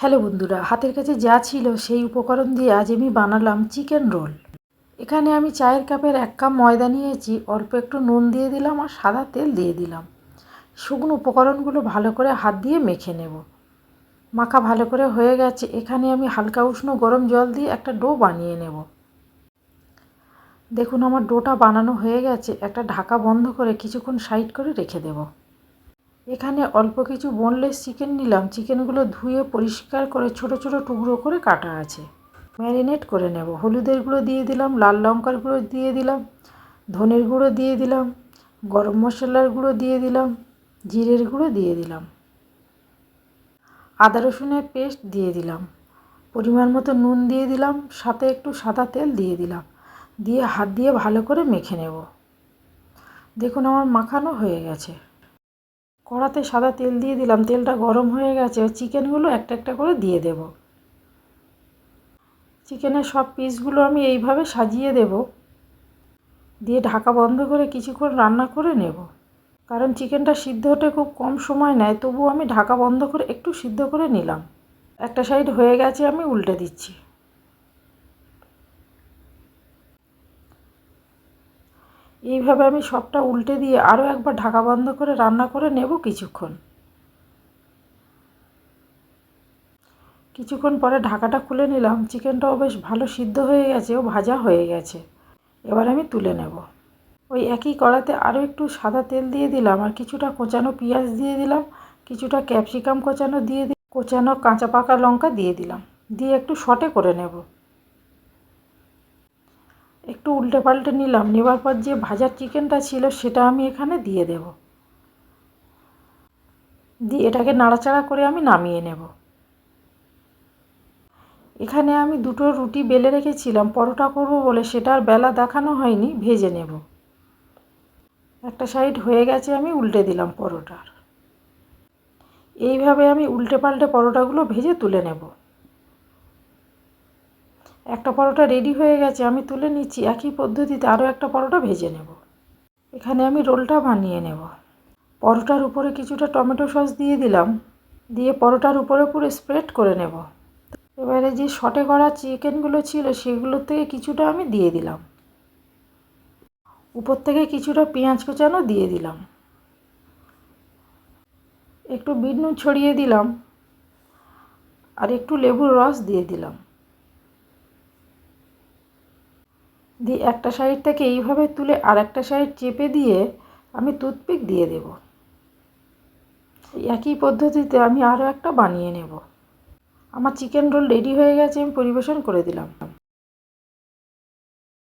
Hello বন্ধুরা, হাতের কাছে যা ছিল সেই উপকরণ দিয়ে আজ আমি বানালাম চিকেন রোল। এখানে আমি চায়ের কাপের এক কাপ ময়দা নিয়েছি, অল্প একটু নুন দিয়ে দিলাম আর সাদা তেল দিয়ে দিলাম। শুকনো উপকরণগুলো ভালো করে হাত দিয়ে মেখে নেব। মাখা ভালো করে হয়ে গেছে, এখানে আমি হালকা উষ্ণ গরম জল দিয়ে একটা ডো বানিয়ে নেব। দেখুন আমার ডোটা বানানো হয়ে গেছে, একটা ঢাকা বন্ধ করে কিছুক্ষণ সাইড করে রেখে দেবো। এখানে অল্প কিছু বোনলেস চিকেন নিলাম। চিকেনগুলো ধুয়ে পরিষ্কার করে ছোট ছোট টুকরো করে কাটা আছে। ম্যারিনেট করে নেব। হলুদের গুঁড়ো দিয়ে দিলাম, লাল লঙ্কার গুঁড়ো দিয়ে দিলাম, ধনের গুঁড়ো দিয়ে দিলাম, গরম মশলার গুঁড়ো দিয়ে দিলাম, জিরের গুঁড়ো দিয়ে দিলাম। আদা রসুনের পেস্ট দিয়ে দিলাম। পরিমাণ মতো নুন দিয়ে দিলাম, সাথে একটু সাদা তেল দিয়ে দিলাম। দিয়ে হাত দিয়ে ভালো করে মেখে নেব। দেখুন আমার মাখানো হয়ে গেছে। কড়াতে সাদা তেল দিয়ে দিলাম, তেলটা গরম হয়ে গেছে চিকেনগুলো একটা একটা করে দিয়ে দেব। চিকেনের সব পিসগুলো আমি এইভাবে সাজিয়ে দেব। দিয়ে ঢাকা বন্ধ করে কিছুক্ষণ রান্না করে নেব। কারণ চিকেনটা সিদ্ধ হতে খুব কম সময় নেয় তবু আমি ঢাকা বন্ধ করে একটু সিদ্ধ করে নিলাম। একটা সাইড হয়ে গেছে, আমি উল্টে দিচ্ছি। এইভাবে আমি সবটা উল্টে দিয়ে আরও একবার ঢাকা বন্ধ করে রান্না করে নেব কিছুক্ষণ। কিছুক্ষণ পরে ঢাকাটা খুলে নিলাম। চিকেনটাও বেশ ভালো সিদ্ধ হয়ে গেছে, ও ভাজা হয়ে গেছে। এবার আমি তুলে নেব। ওই একই কড়াতে আরও একটু সাদা তেল দিয়ে দিলাম আর কিছুটা কোচানো পেঁয়াজ দিয়ে দিলাম, কিছুটা ক্যাপসিকাম কোচানো দিয়ে কোচানো কাঁচা পাকা লঙ্কা দিয়ে দিলাম। দিয়ে একটু শটে করে নেব। একটু উল্টে পাল্টে নিলাম। নেবার পর যে ভাজার চিকেনটা ছিল, সেটা আমি এখানে দিয়ে দেব। দিয়ে এটাকে নাড়াচাড়া করে আমি নামিয়ে নেব। এখানে আমি দুটো রুটি বেলে রেখেছিলাম। পরোটা করব বলে সেটা আর বেলা দেখানো হয়নি, ভেজে নেব। একটা সাইড হয়ে গেছে, আমি উল্টে দিলাম পরোটার। এইভাবে আমি উল্টে পাল্টে পরোটাগুলো ভেজে তুলে নেব। একটা পরোটা রেডি হয়ে গেছে, আমি তুলে নিচ্ছি। একই পদ্ধতিতে আরও একটা পরোটা ভেজে নেব। এখানে আমি রোলটা বানিয়ে নেব। পরোটার উপরে কিছুটা টমেটো সস দিয়ে দিলাম। দিয়ে পরোটার উপরে পুরো স্প্রেড করে নেব। এবারে যে শটে করা চিকেনগুলো ছিল, সেগুলোর থেকে কিছুটা আমি দিয়ে দিলাম। উপর থেকে কিছুটা পেঁয়াজ কোচানো দিয়ে দিলাম। একটু বিট ছড়িয়ে দিলাম। আর একটু লেবুর রস দিয়ে দিলাম। দিয়ে একটা সাইড থেকে এইভাবে তুলে আর একটা সাইড চেপে দিয়ে আমি টুথপিক দিয়ে দেব। একই পদ্ধতিতে আমি আরও একটা বানিয়ে নেব। আমার চিকেন রোল রেডি হয়ে গেছে, আমি পরিবেশন করে দিলাম।